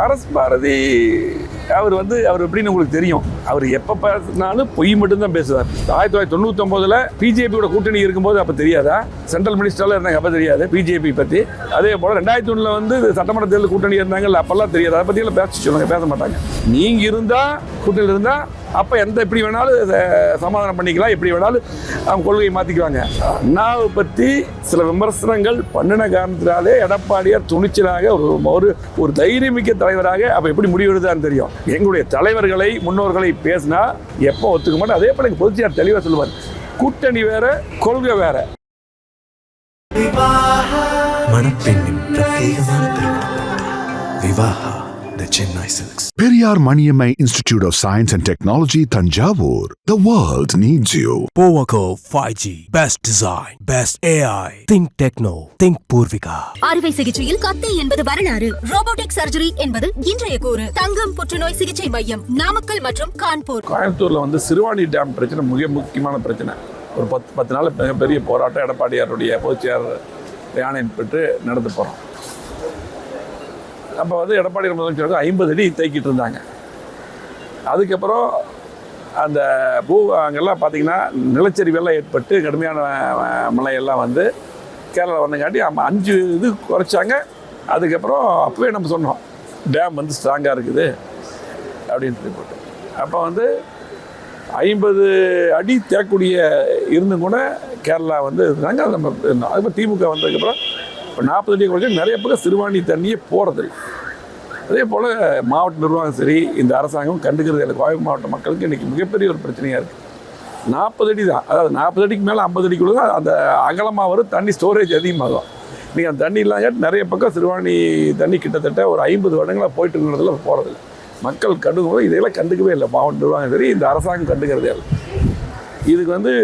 RS Bharathi அவர் வந்து அவர் எப்படின்னு உங்களுக்கு தெரியும். அவர் எப்போ பேசினாலும் பொய் மட்டும்தான் பேசுவார். ஆயிரத்தி தொள்ளாயிரத்தி தொண்ணூத்தொம்போதில் பிஜேபியோட கூட்டணி இருக்கும்போது அப்போ தெரியாதா? சென்ட்ரல் மினிஸ்டரில் இருந்தாங்க அப்போ தெரியாது பிஜேபி பற்றி அதே போல் ரெண்டாயிரத்தி ஒன்றில் வந்து சட்டமன்ற தேர்தல் கூட்டணி இருந்தாங்கல்ல அப்போல்லாம் தெரியாது. அதை பற்றியெல்லாம் பேச சொல்லுங்கள் பேச மாட்டாங்க. நீங்கள் இருந்தால் கூட்டணியில் இருந்தால் அப்போ எந்த எப்படி வேணாலும் சமாதானம் பண்ணிக்கலாம் எப்படி வேணாலும் அவங்க கொள்கையை மாற்றிக்குவாங்க அண்ணாவை பற்றி சில விமர்சனங்கள் பண்ணின காரணத்தினாலே எடப்பாடியார் துணிச்சலாக ஒரு ஒரு ஒரு தைரியமிக்க தலைவராக அப்போ எப்படி முடிவெடுத்தான்னு தெரியும். எங்களுடைய தலைவர்களை முன்னோர்களை பேசினா எப்போ ஒத்துக்க மாட்டோம் அதே போல எங்கள் பொதுச்சியார் தெளிவாக சொல்லுவார் கூட்டணி வேற கொள்கை வேற. மணப்பெண்ணின் பிரத்யேகமான திருமணம் Chennai silks Periyar Maniammai Institute of Science and Technology, Tanjavur. The world needs you. Powaco 5G. Best design. Best AI. Think Techno. Think Purvika. அறுவை சிகிச்சையில் கத்தை என்பது வரலாறு ரோபோட்டிக் சர்ஜரி என்பது இன்றைய கூறு தங்கம் புற்றுநோய் சிகிச்சை மையம் நாமக்கல் மற்றும் கான்பூர் கோயம்புத்தூரில் வந்து சிறுவாணி டேம் பிரச்சனை மிக முக்கியமான பிரச்சனை ஒரு பத்து பத்து நாள் மிகப்பெரிய போராட்டம் எடப்பாடியாருடைய பொதுச்செயலர் யானை பெற்று நடந்து போகிறோம் நம்ம வந்து எடப்பாடி முதலமைச்சருக்கு ஐம்பது அடி தேக்கிட்டு இருந்தாங்க. அதுக்கப்புறம் அந்த பூ அங்கெல்லாம் பார்த்தீங்கன்னா நிலச்சரிவெல்லாம் ஏற்பட்டு கடுமையான மழையெல்லாம் வந்து கேரளா வந்தங்காட்டி அம்ம அஞ்சு இது குறைச்சாங்க. அதுக்கப்புறம் அப்போவே நம்ம சொன்னோம் டேம் வந்து ஸ்ட்ராங்காக இருக்குது அப்படின்னு சொல்லி போட்டு அப்போ வந்து ஐம்பது அடி தேக்கூடிய இருந்தும் கூட கேரளா வந்து இருந்தாங்க. அது நம்ம அதுக்கப்புறம் திமுக வந்ததுக்கப்புறம் இப்போ நாற்பது அடி குறைச்சி நிறைய பக்கம் சிறுவாணி தண்ணியே போகிறதில்லை அதே போல் மாவட்ட நிர்வாகம் சரி இந்த அரசாங்கம் கண்டுக்கிறது இல்லை. கோவை மாவட்ட மக்களுக்கு இன்றைக்கி மிகப்பெரிய ஒரு பிரச்சனையாக இருக்குது நாற்பது அடி தான். அதாவது நாற்பது அடிக்கு மேலே ஐம்பது அடிக்குள்ள தான் அந்த அகலமாக வரும் தண்ணி ஸ்டோரேஜ் அதிகமாகும். நீங்கள் அந்த தண்ணி இல்லாங்க நிறைய பக்கம் சிறுவாணி தண்ணி கிட்டத்தட்ட ஒரு ஐம்பது வருடங்களாக போயிட்டு இருக்கிறதுல போகிறதில்ல மக்கள் கண்டுக்கும் இதெல்லாம் இதையெல்லாம் கண்டுக்கவே இல்லை. மாவட்ட நிர்வாகம் சரி இந்த அரசாங்கம் கண்டுக்கிறதே இல்லை. இதுக்கு வந்து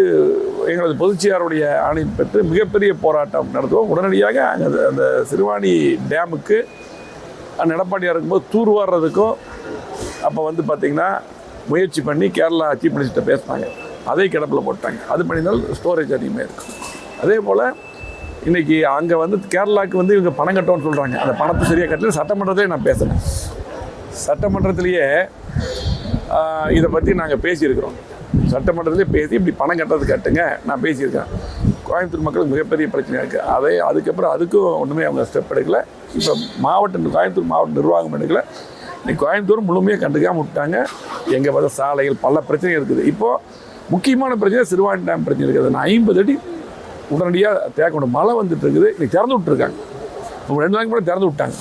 எங்களது பொதுச்சியாருடைய ஆணை பெற்று மிகப்பெரிய போராட்டம் நடத்துவோம். உடனடியாக அங்கே அந்த சிறுவாணி டேமுக்கு அந்த எடப்பாடியாக இருக்கும்போது தூர்வாடுறதுக்கும் அப்போ வந்து பார்த்திங்கன்னா முயற்சி பண்ணி கேரளா சீஃப் மினிஸ்டர் பேசினாங்க. அதே கிடப்பில் போட்டாங்க. அது பண்ணினால் ஸ்டோரேஜ் அதிகமாக இருக்கும். அதே போல் இன்றைக்கி அங்கே வந்து கேரளாவுக்கு வந்து இவங்க பணம் கட்டோன்னு சொல்கிறாங்க அந்த பணத்தை சரியாக கட்டல. சட்டமன்றத்திலே நான் பேசுகிறேன் சட்டமன்றத்திலேயே இதை பற்றி நாங்கள் பேசியிருக்கிறோம். சட்டமன்றத்திலே பேசி இப்படி பணம் கட்டுறது கட்டுங்க. நான் பேசியிருக்கேன். கோயம்புத்தூர் மக்களுக்கு மிகப்பெரிய பிரச்சனையாக இருக்குது அதே அதுக்கப்புறம் அதுக்கும் ஒன்றுமே அவங்க ஸ்டெப் எடுக்கல. இப்போ மாவட்ட கோயம்புத்தூர் மாவட்ட நிர்வாகம் எடுக்கல. இன்னைக்கு கோயம்புத்தூர் முழுமையாக கண்டுக்காமல் விட்டாங்க. எங்கே பார்த்த சாலைகள் பல பிரச்சனைகள் இருக்குது. இப்போது முக்கியமான பிரச்சனை சிறுவாணி டேம் பிரச்சனை இருக்குது. நான் ஐம்பது அடி உடனடியாக தேக்கணும். மழை வந்துட்டு இருக்குது. இன்னைக்கு திறந்து விட்டுருக்காங்க. ரெண்டு நாளைக்கு முன்னாடி திறந்து விட்டாங்க.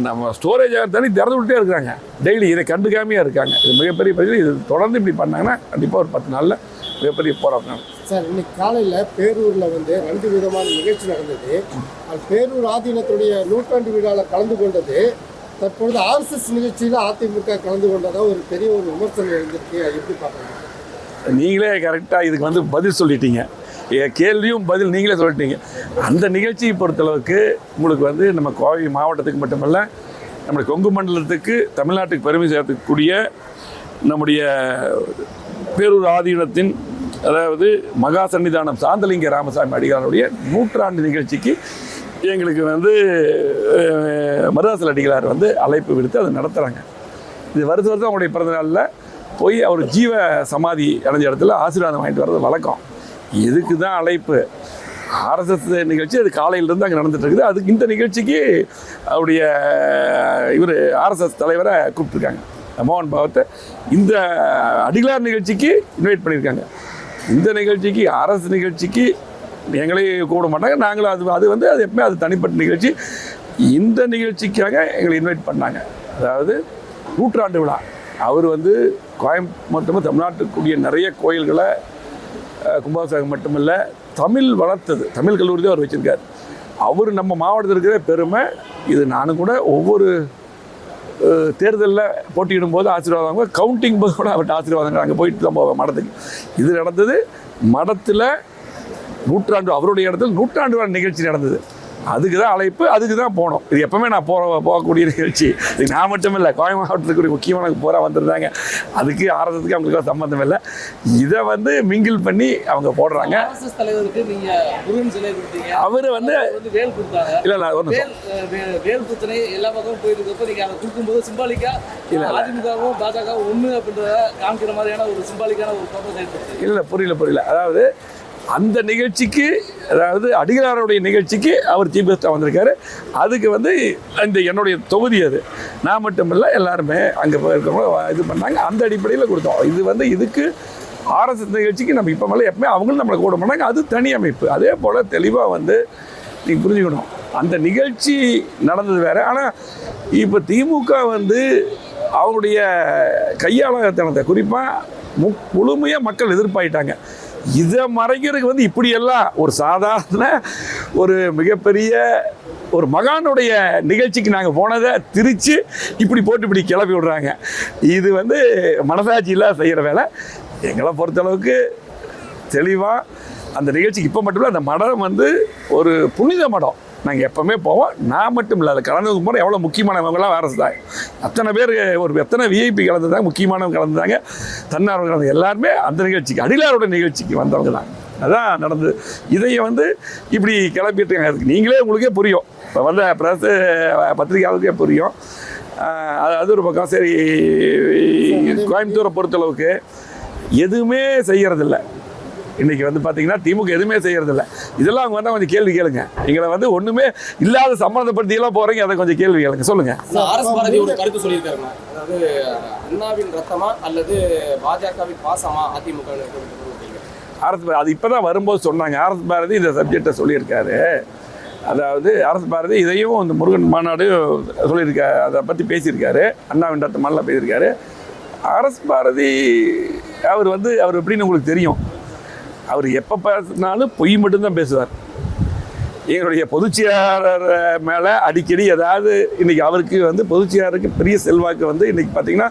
நம்ம- ஸ்டோரேஜ் தண்ணி திறந்து விட்டே இருக்கிறாங்க. டெய்லி இதை கண்டுக்காமையாக இருக்காங்க. இது மிகப்பெரிய பிரச்சனை. இது தொடர்ந்து இப்படி பண்ணாங்கன்னா கண்டிப்பாக ஒரு பத்து நாளில் மிகப்பெரிய போராட்டம். சார் இன்னைக்கு காலையில் பேரூரில் வந்து ரெண்டு விதமான நிகழ்ச்சி நடந்தது. அது பேரூர் ஆதீனத்துடைய நூற்றாண்டு விழாவில் கலந்து கொண்டது. தற்பொழுது ஆர்எஸ்எஸ் நிகழ்ச்சியில் அதிமுக கலந்து கொண்டதா ஒரு பெரிய ஒரு விமர்சனம் எழுந்திருக்கு. அது எப்படி பார்க்குறீங்க? நீங்களே கரெக்டாக இதுக்கு வந்து பதில் சொல்லிட்டீங்க. என் கேள்வியும் பதில் நீங்களே சொல்லிட்டீங்க. அந்த நிகழ்ச்சியை பொறுத்தளவுக்கு உங்களுக்கு வந்து நம்ம கோவை மாவட்டத்துக்கு மட்டுமல்ல நம்முடைய கொங்கு மண்டலத்துக்கு தமிழ்நாட்டுக்கு பெருமை சேர்த்துக்கூடிய நம்முடைய பேரூர் ஆதீனத்தின் அதாவது மகா சன்னிதானம் சாந்தலிங்க ராமசாமி அடிகளாருடைய நூற்றாண்டு நிகழ்ச்சிக்கு எங்களுக்கு வந்து மருதாசல் அடிகளார் வந்து அழைப்பு விடுத்து அதை நடத்துகிறாங்க இது வருஷ வருது அவங்களுடைய பிறந்தநாளில் போய் அவர் ஜீவ சமாதி அடைஞ்ச இடத்துல ஆசீர்வாதம் வாங்கிட்டு வர்றது வழக்கம். இதுக்கு தான் அழைப்பு? ஆர்எஸ்எஸ் நிகழ்ச்சி அது காலையிலேருந்து அங்கே நடந்துட்டு இருக்குது அதுக்கு இந்த நிகழ்ச்சிக்கு அவருடைய இவர் ஆர்எஸ்எஸ் தலைவரை கூப்பிட்டுருக்காங்க. மோகன் பாவத்தை இந்த அடிகளார் நிகழ்ச்சிக்கு இன்வைட் பண்ணியிருக்காங்க. இந்த நிகழ்ச்சிக்கு அரசு நிகழ்ச்சிக்கு எங்களையும் கூப்பிட மாட்டாங்க. நாங்களும் அது அது வந்து அது எப்பவுமே அது தனிப்பட்ட நிகழ்ச்சி. இந்த நிகழ்ச்சிக்காக எங்களை இன்வைட் பண்ணாங்க. அதாவது நூற்றாண்டு விழா. அவர் வந்து கோயம்புத்தூர் தமிழ்நாட்டுக்குரிய நிறைய கோயில்களை கும்பாபிஷேகம் மட்டுமல்ல தமிழ் வளர்த்தது. தமிழ் கல்லூரி தான் அவர் வச்சுருக்கார். அவர் நம்ம மாவட்டத்தில் இருக்கிற பெருமை இது நானும் கூட ஒவ்வொரு தேர்தலில் போட்டியிடும் போது ஆசீர்வாதம் கவுண்டிங் போது கூட அவர்கிட்ட ஆசீர்வாதங்கள் அங்கே போயிட்டு தான் போவேன் மடத்துக்கு. இது நடந்தது மடத்தில் நூற்றாண்டு அவருடைய இடத்துல நூற்றாண்டு நிகழ்ச்சி நடந்தது. அதுக்கு தான் அழைப்பு அதுக்கு தான் போனோம். இது எப்பவுமே நான் போகிற போகக்கூடிய நிகழ்ச்சி. இது நான் மட்டும் இல்லை கோவை மாவட்டத்துக்கு முக்கியமான போகிற வந்திருந்தாங்க. அதுக்கு ஆரம்பத்துக்கு அவங்களுக்கு சம்மந்தம் இல்லை. இதை வந்து மிங்கிள் பண்ணி அவங்க போடுறாங்க. அவர் வந்து இல்லை இல்லை ஒரு. வேல் பிரச்சனை எல்லா பக்கமும் போயிருக்கப்ப நீங்க அதை கொடுக்கும்போது சிம்பாலிக்கா இல்ல. அதிமுகவும் பாஜகவும் ஒண்ணு அப்படின்றத காமிக்கிற மாதிரியான ஒரு சிம்பாலிக்கான ஒரு இல்லை புரியல புரியல. அதாவது அந்த நிகழ்ச்சிக்கு அதாவது அடிகளாருடைய நிகழ்ச்சிக்கு அவர் சீஃப் கெஸ்ட்டாக வந்திருக்காரு. அதுக்கு வந்து இந்த என்னுடைய தொகுதி அது. நான் மட்டும் இல்லை எல்லாருமே அங்கே இருக்கிறவங்க இது பண்ணாங்க. அந்த அடிப்படையில் கொடுத்தோம். இது வந்து இதுக்கு ஆர்எஸ்எஸ் நிகழ்ச்சிக்கு நம்ம இப்போ மேலே எப்பவுமே அவங்களும் நம்மளை கூட பண்ணாங்க. அது தனி அமைப்பு. அதே போல் தெளிவாக வந்து நீங்கள் புரிஞ்சுக்கணும். அந்த நிகழ்ச்சி நடந்தது வேறு. ஆனால் இப்போ திமுக வந்து அவங்களுடைய கையாளத்தனத்தை குறிப்பாக மு முழுமையாக மக்கள் எதிர்ப்பாயிட்டாங்க. இதை மறைக்கிறதுக்கு வந்து இப்படியெல்லாம் ஒரு சாதாரண ஒரு மிகப்பெரிய ஒரு மகானுடைய நிகழ்ச்சிக்கு நாங்கள் போனதை திரித்து இப்படி போட்டு இப்படி கிளப்பி விடுறாங்க. இது வந்து மனசாட்சி இல்லாத செய்கிற வேலை. எங்களை பொறுத்தளவுக்கு தெளிவாக அந்த நிகழ்ச்சிக்கு இப்போ மட்டும் இல்லை அந்த மடம் வந்து ஒரு புனித மடம். நாங்கள் எப்போவுமே போவோம். நான் மட்டும் இல்லை அது கலந்து போகிற எவ்வளோ முக்கியமானவங்களாம் வேறு தான் அத்தனை பேர் ஒரு எத்தனை விஐபி கலந்துதாங்க முக்கியமானவங்க கலந்துதாங்க. தன்னார்வம் கலந்து எல்லாருமே அந்த நிகழ்ச்சிக்கு அடிலாரோட நிகழ்ச்சிக்கு வந்தவங்க தான். அதான் நடந்தது. இதையை வந்து இப்படி கிளப்பிட்டுருக்காங்க அதுக்கு நீங்களே உங்களுக்கே புரியும். இப்போ வந்த பிரஸ் பத்திரிகையாளருக்கே புரியும். அது அது ஒரு பக்கம். சரி. கோயம்புத்தூரை பொறுத்தளவுக்கு எதுவுமே செய்யறதில்ல. இன்னைக்கு வந்து பார்த்தீங்கன்னா திமுக எதுவுமே செய்யறதில்ல. இதெல்லாம் அவங்க வந்தால் கொஞ்சம் கேள்வி கேளுங்க. எங்களை வந்து ஒன்றுமே இல்லாத சம்மந்தப்படுத்தி எல்லாம் போகிறீங்க அதை கொஞ்சம் கேள்வி கேளுங்க. சொல்லுங்க. ஆர்எஸ் பாரதி ஒரு கருத்து சொல்லியிருக்காருங்க அதாவது அண்ணாவின் ரத்தமா அல்லது பாஜகவின் பாசமா அதிமுக அரசு அது இப்போ தான் வரும்போது சொன்னாங்க. அரசு பாரதி இந்த சப்ஜெக்டை சொல்லியிருக்காரு. அதாவது அரசு பாரதி இதையும் இந்த முருகன் மாநாடு சொல்லியிருக்காரு அதை பற்றி பேசியிருக்காரு. அண்ணாவின் ரத்த மாலாம் பேசியிருக்காரு. அரசு பாரதி அவர் வந்து அவர் எப்படின்னு உங்களுக்கு தெரியும். அவர் எப்போ பேசினாலும் பொய் மட்டும்தான் பேசுவார். எங்களுடைய பொதுச்செயலாளர் மேலே அடிக்கடி ஏதாவது இன்றைக்கி அவருக்கு வந்து பொதுச்செயலாளருக்கு பெரிய செல்வாக்கு வந்து இன்றைக்கி பார்த்தீங்கன்னா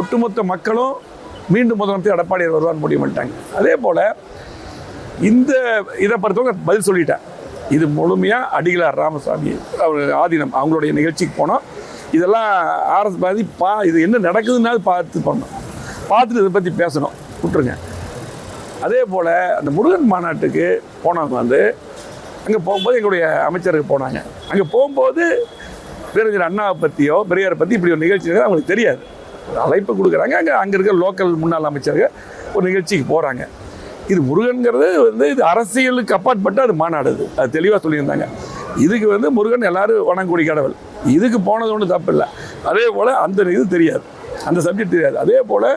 ஒட்டுமொத்த மக்களும் மீண்டும் முதலமைச்சர் எடப்பாடியார் வருவார் முடிவு பண்ணிட்டாங்க. அதே போல் இந்த இதை பொறுத்தவங்க பதில் சொல்லிட்டேன். இது முழுமையாக அடிகளார் ராமசாமி அவர் ஆதீனம் அவங்களுடைய நிகழ்ச்சிக்கு போனோம். இதெல்லாம் ஆர்எஸ் பாதி பா இது என்ன நடக்குதுன்னாலும் பார்த்து பண்ணணும். பார்த்துட்டு இதை பற்றி பேசணும். விட்டுருங்க. அதே போல் அந்த முருகன் மாநாட்டுக்கு போனவங்க வந்து அங்கே போகும்போது எங்களுடைய அமைச்சருக்கு போனாங்க. அங்கே போகும்போது பேரறிஞர் அண்ணாவை பற்றியோ பெரியாரை பற்றி இப்படி ஒரு நிகழ்ச்சி அவங்களுக்கு தெரியாது. ஒரு அழைப்பு கொடுக்குறாங்க. அங்கே அங்கே இருக்க லோக்கல் முன்னாள் அமைச்சர்கள் ஒரு நிகழ்ச்சிக்கு போகிறாங்க இது முருகன்கிறது வந்து இது அரசியலுக்கு அப்பாற்பட்டு அது மாநாடு அது. அது தெளிவாக சொல்லியிருந்தாங்க. இதுக்கு வந்து முருகன் எல்லாரும் வணங்கக்கூடிய கடவுள். இதுக்கு போனது ஒன்றும் தப்பு இல்லை. அதே போல் அந்த இது தெரியாது. அந்த சப்ஜெக்ட் தெரியாது. அதே போல்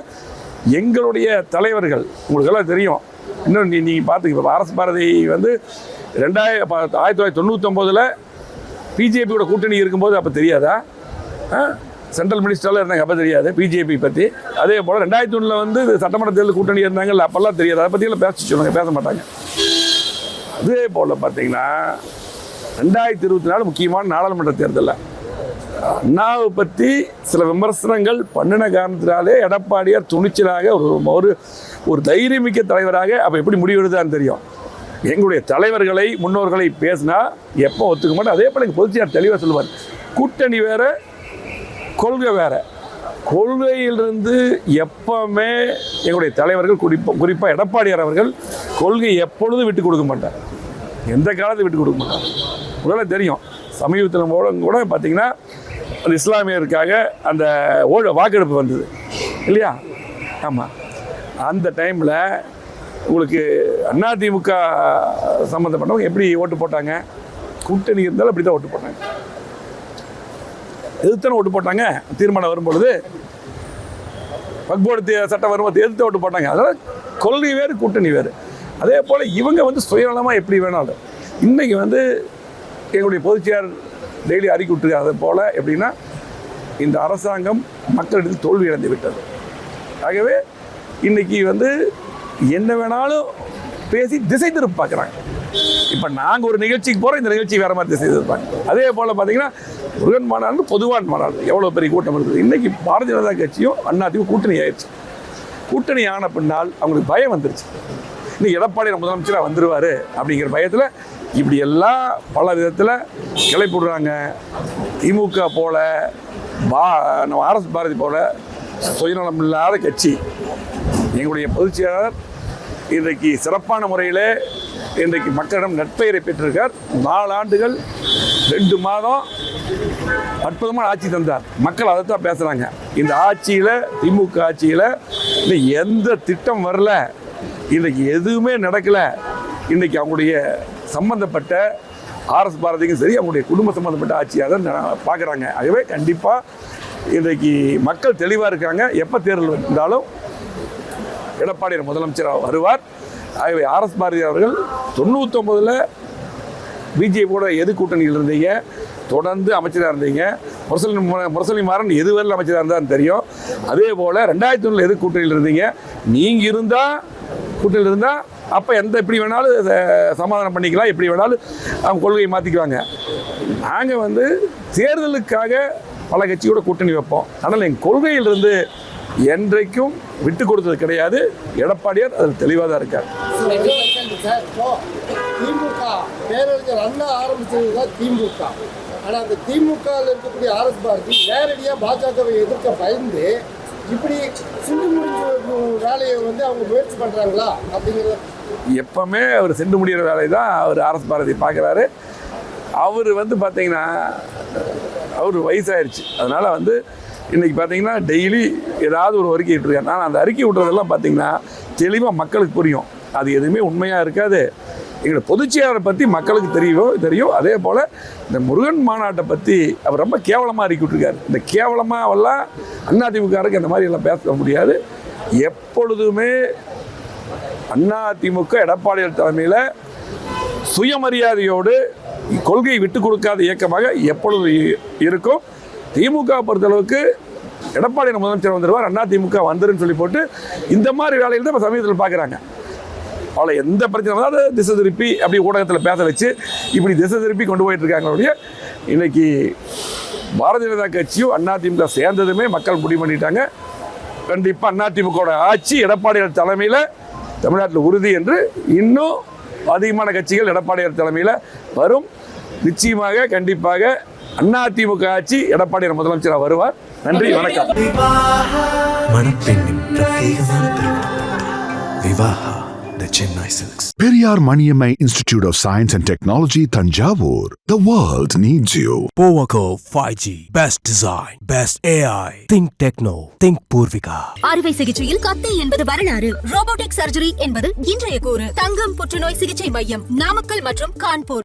எங்களுடைய தலைவர்கள் உங்களுக்கெல்லாம் தெரியும். இன்னும் நீ நீங்கள் பார்த்துக்க இப்போ அரசு பாரதி வந்து ரெண்டாயிரம் ஆயிரத்தி தொள்ளாயிரத்தி தொண்ணூற்றொம்போதில் பிஜேபியோட கூட்டணி இருக்கும்போது அப்போ தெரியாதா? சென்ட்ரல் மினிஸ்டரில் இருந்தாங்க அப்போ தெரியாது பிஜேபி பற்றி அதே போல் ரெண்டாயிரத்தி ஒன்றில் வந்து சட்டமன்ற தேர்தல் கூட்டணி இருந்தாங்கல்ல அப்போல்லாம் தெரியாது. அதை பற்றியெல்லாம் பேச சொல்லுங்கள் பேச மாட்டாங்க. அதே போல் பார்த்தீங்கன்னா ரெண்டாயிரத்தி இருபத்தி நாலு முக்கியமான நாடாளுமன்ற தேர்தலில் அண்ணாவை பற்றி சில விமர்சனங்கள் பண்ணின காரணத்தினாலே எடப்பாடியார் துணிச்சலாக ஒரு ஒரு தைரியமிக்க தலைவராக அப்போ எப்படி முடிவெடுதான்னு தெரியும். எங்களுடைய தலைவர்களை முன்னோர்களை பேசினா எப்போ ஒத்துக்க மாட்டோம் அதே போல் எங்கள் பொதுச்சியார் தெளிவாக சொல்லுவார். கூட்டணி வேற கொள்கை வேறு. கொள்கையிலிருந்து எப்பவுமே எங்களுடைய தலைவர்கள் குறிப்பாக குறிப்பாக எடப்பாடியார் அவர்கள் கொள்கை எப்பொழுதும் விட்டு கொடுக்க மாட்டார். எந்த காலத்தையும் விட்டு கொடுக்க மாட்டார். உங்களுக்கு தெரியும். சமீபத்தில் கூட கூட பார்த்திங்கன்னா அந்த இஸ்லாமியருக்காக அந்த ஓட வாக்கெடுப்பு வந்தது. இல்லையா? ஆமாம் அந்த டைமில் உங்களுக்கு அதிமுக சம்மந்தப்பட்டவங்க எப்படி ஓட்டு போட்டாங்க? கூட்டணி இருந்தாலும் அப்படி தான் ஓட்டு போட்டாங்க. எதிர்த்தன ஓட்டு போட்டாங்க. தீர்மானம் வரும்பொழுது வக்போர்டு தே- சட்டம் வரும்போது எதிர்த்து ஓட்டு போட்டாங்க. அதனால் கொள்கை வேறு கூட்டணி வேறு. அதே போல் இவங்க வந்து சுயநலமாக எப்படி வேணாலும். இன்றைக்கி வந்து எங்களுடைய பொதுச்செயலாளர் டெய்லி அறிக்கை விட்டுருக்காங்க. போல் எப்படின்னா இந்த அரசாங்கம் மக்களிடத்தில் தோல்வி அடைந்து விட்டது. ஆகவே இன்னைக்கு வந்து என்ன வேணாலும் பேசி திசை திருப்ப பார்க்குறாங்க. இப்போ நாங்கள் ஒரு நிகழ்ச்சிக்கு போகிறோம் இந்த நிகழ்ச்சி வேறு மாதிரி திசை திருப்பாங்க. அதே போல் பார்த்தீங்கன்னா முருகன் மாநாடு பொதுவான மாநாடு எவ்வளோ பெரிய கூட்டம் இருக்குது. இன்றைக்கி பாரதிய ஜனதா கட்சியும் அண்ணாத்தையும் கூட்டணி ஆயிடுச்சு. கூட்டணி ஆன பின்னால் அவங்களுக்கு பயம் வந்துருச்சு. இன்னும் எடப்பாடி முதலமைச்சராக வந்துடுவார் அப்படிங்கிற பயத்தில் இப்படி எல்லாம் பல விதத்தில் கிளைப்புடுறாங்க திமுக போல பா நம்ம ஆர்எஸ் பாரதி போல சுயநலம் இல்லாத கட்சி. எங்களுடைய பொதுச் செயலாளர் இன்றைக்கு சிறப்பான முறையில் இன்றைக்கு மக்களிடம் நட்பெயரை பெற்றிருக்கார். நாலு ஆண்டுகள் ரெண்டு மாதம் அற்புதமான ஆட்சி தந்தார். மக்கள் அதை தான் பேசுகிறாங்க இந்த ஆட்சியில் திமுக ஆட்சியில் இன்னும் எந்த திட்டம் வரல. இன்றைக்கு எதுவுமே நடக்கலை. இன்றைக்கி அவங்களுடைய சம்பந்தப்பட்ட ஆர்எஸ் பாரதிக்கும் சரி அவங்களுடைய குடும்ப சம்பந்தப்பட்ட ஆட்சியாக தான் பார்க்குறாங்க. ஆகவே கண்டிப்பாக இன்றைக்கு மக்கள் தெளிவாக இருக்காங்க. எப்போ தேர்தல் வந்தாலும் எடப்பாடி முதலமைச்சராக வருவார். ஆகவே ஆர்எஸ் பாரதி அவர்கள் தொண்ணூத்தொம்பதில் பிஜேபியோட எது கூட்டணியில் இருந்தீங்க? தொடர்ந்து அமைச்சராக இருந்தீங்க. முரசலி முரசலி மாறன் எது அமைச்சராக இருந்தான்னு தெரியும். அதே போல் ரெண்டாயிரத்தி ஒன்றில் எது கூட்டணியில் இருந்தீங்க? நீங்கள் இருந்தால் கூட்டணியில் இருந்தால் அப்போ எந்த எப்படி வேணாலும் சமாதானம் பண்ணிக்கலாம் எப்படி வேணாலும் அவங்க கொள்கையை மாற்றிக்குவாங்க நாங்கள் வந்து தேர்தலுக்காக பல கட்சியோட கூட்டணி வைப்போம். ஆனால் எங்கள் கொள்கையிலிருந்து என்றைக்கும் விட்டு கொடுத்தது கிடையாது. எடப்பாடியார் அதில் தெளிவாக தான் இருக்கார். திமுக பேரறிஞர் அண்ணா ஆரம்பிச்சது தான் திமுக. ஆனால் அந்த திமுகவில் இருக்கக்கூடிய ஆர்எஸ் பாரதி நேரடியாக பாஜகவை எதிர்க்க பயந்து இப்படி சிண்டு முடிஞ்ச வேலையை வந்து அவங்க முயற்சி பண்ணுறாங்களா அப்படிங்கிறத எப்பவுமே அவர் சென்று முடிகிற வேலையை தான் அவர் ஆர்எஸ் பாரதி பார்க்குறாரு. அவர் வந்து பார்த்தீங்கன்னா அவர் வயசாயிருச்சு. அதனால் வந்து இன்றைக்கி பார்த்தீங்கன்னா டெய்லி ஏதாவது ஒரு அறிக்கை விட்டுருக்காரு. நான் அந்த அறிக்கை விட்றதெல்லாம் பார்த்தீங்கன்னா தெளிவாக மக்களுக்கு புரியும். அது எதுவுமே உண்மையாக இருக்காது. எங்களோட பொதுச்செயலாளரை பற்றி மக்களுக்கு தெரியும் தெரியும். அதே போல் இந்த முருகன் மாநாட்டை பற்றி அவர் ரொம்ப கேவலமாக அறிக்கிட்டுருக்காரு இந்த கேவலமாவெல்லாம் அதிமுகருக்கு அந்த மாதிரி எல்லாம் பேச முடியாது. எப்பொழுதுமே அதிமுக எடப்பாடியார் தலைமையில் சுயமரியாதையோடு கொள்கையை விட்டு கொடுக்காத இயக்கமாக எப்பொழுது இருக்கும். திமுக பொறுத்தளவுக்கு எடப்பாடி முதலமைச்சர் வந்துடுவார் அண்ணா திமுக வந்துருன்னு சொல்லி போட்டு இந்த மாதிரி வேலையில் தான் இப்போ சமீபத்தில் பார்க்குறாங்க. அவளை எந்த பிரச்சனை வந்தாலும் திசை திருப்பி அப்படி ஊடகத்தில் பேச வச்சு இப்படி திசை திருப்பி கொண்டு போயிட்டு இருக்காங்க ஒழிய இன்னைக்கு பாரதிய ஜனதா கட்சியும் அதிமுக சேர்ந்ததுமே மக்கள் முடிவு பண்ணிட்டாங்க. கண்டிப்பாக அதிமுகவோட ஆட்சி எடப்பாடியார் தலைமையில் தமிழ்நாட்டில் உறுதி என்று இன்னும் அதிகமான கட்சிகள் எடப்பாடியார் தலைமையில் வரும். நிச்சயமாக கண்டிப்பாக அதிமுக ஆட்சி எடப்பாடியார் முதலமைச்சராக வருவார். நன்றி வணக்கம். மணப்பெண்ணின் பிரத்யேகமான the Chennai silks Periyar Maniammai Institute of Science and Technology, Tanjavur. The world needs you. Powaco 5G. Best design. Best AI. Think Techno. Think Purvika. அறுவை சிகிச்சையில் கத்தை என்பது வரலாறு ரோபோட்டிக் சர்ஜரி என்பது இன்றைய கூறு தங்கம் புற்றுநோய் சிகிச்சை மையம் நாமக்கல் மற்றும் கான்பூர்